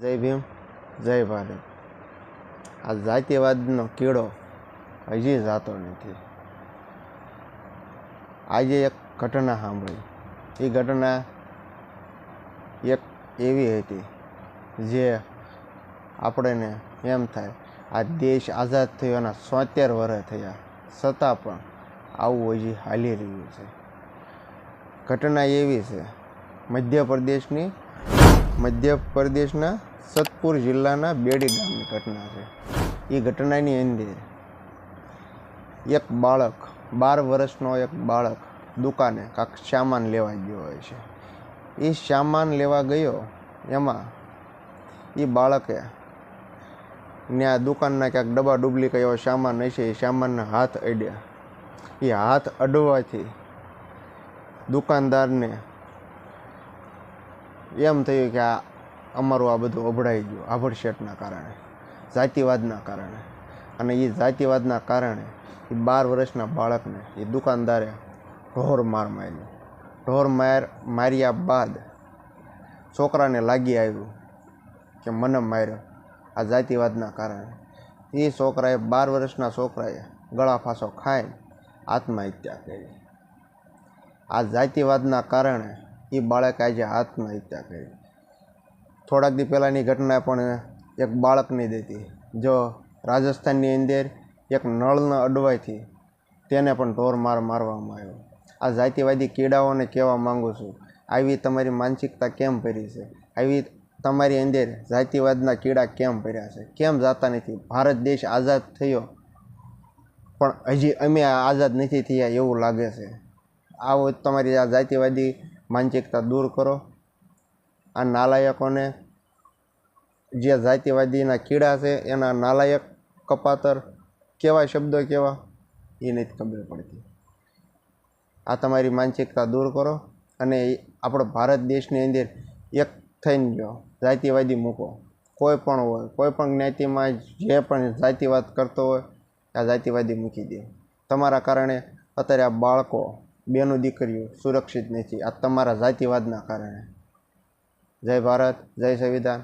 જય ભીમ, જય ભારત. આ જાતિવાદનો કીડો હજી જાતો નથી. આજે એક ઘટના સાંભળી. એ ઘટના એક એવી હતી જે આપણને એમ થાય, આ દેશ આઝાદ થયો એના સોતેર વર્ષ થયા. છતાં પણ આવું હજી હાલી રહ્યું છે. ઘટના એવી છે, મધ્યપ્રદેશની, મધ્યપ્રદેશના સતપુર જિલ્લાના બેડી ગામની ઘટના છે. એ ઘટનાની અંદર એક બાળક, બાર વર્ષનો એક બાળક દુકાને કાંક સામાન લેવા ગયો હોય છે. એ સામાન લેવા ગયો, એમાં એ બાળકે ત્યાં દુકાનના ક્યાંક ડબ્બા ડુબલી કયો સામાન હશે એ સામાનના હાથ અડ્યા. એ હાથ અડવાથી દુકાનદારને એમ થયું કે આ અમારું આ બધું અભડાઈ ગયું આભડશેટના કારણે, જાતિવાદના કારણે. અને એ જાતિવાદના કારણે એ બાર વર્ષના બાળકને એ દુકાનદારે ઢોર માર માર્યો. ઢોર માર માર્યા બાદ છોકરાને લાગી આવ્યું કે મને માર્યો આ જાતિવાદના કારણે. એ છોકરાએ, બાર વર્ષના છોકરાએ ગળા ફાંસો ખાઈ આત્મહત્યા કરી. આ જાતિવાદના કારણે એ બાળકે આજે આત્મહત્યા કરી. થોડાક દી પહેલાંની ઘટના પણ એક બાળકની જ હતી જો રાજસ્થાનની અંદર એક નળના અડવાઈથી તેને પણ ઢોર માર મારવામાં આવ્યો. આ જાતિવાદી કીડાઓને કહેવા માંગુ છું. આવી તમારી માનસિકતા કેમ ભરી છે? આવી તમારી અંદર જાતિવાદના કીડા કેમ ભર્યા છે? કેમ જાતા નથી? ભારત દેશ આઝાદ થયો, પણ હજી અમે આઝાદ નથી થયા એવું લાગે છે. આવો તમારી આ જાતિવાદી માનસિકતા દૂર કરો. આ નાલાયકોને જે જાતિવાદીના કીડા છે, એના નાલાયક કપાતર કેવા શબ્દો કેવા, એ નથી ખબર પડતી. આ તમારી માનસિકતા દૂર કરો અને આપણો ભારત દેશની અંદર એક થઈને ગયો જાતિવાદી મૂકો. કોઈ પણ હોય, કોઈ પણ જ્ઞાતિમાં જે પણ જાતિવાદ કરતો હોય, આ જાતિવાદી મૂકી દે. તમારા કારણે અત્યારે આ બાળકો, બેનો દીકરીઓ સુરક્ષિત નથી, આ તમારા જાતિવાદના કારણે. જય ભારત જય સંવિધાન.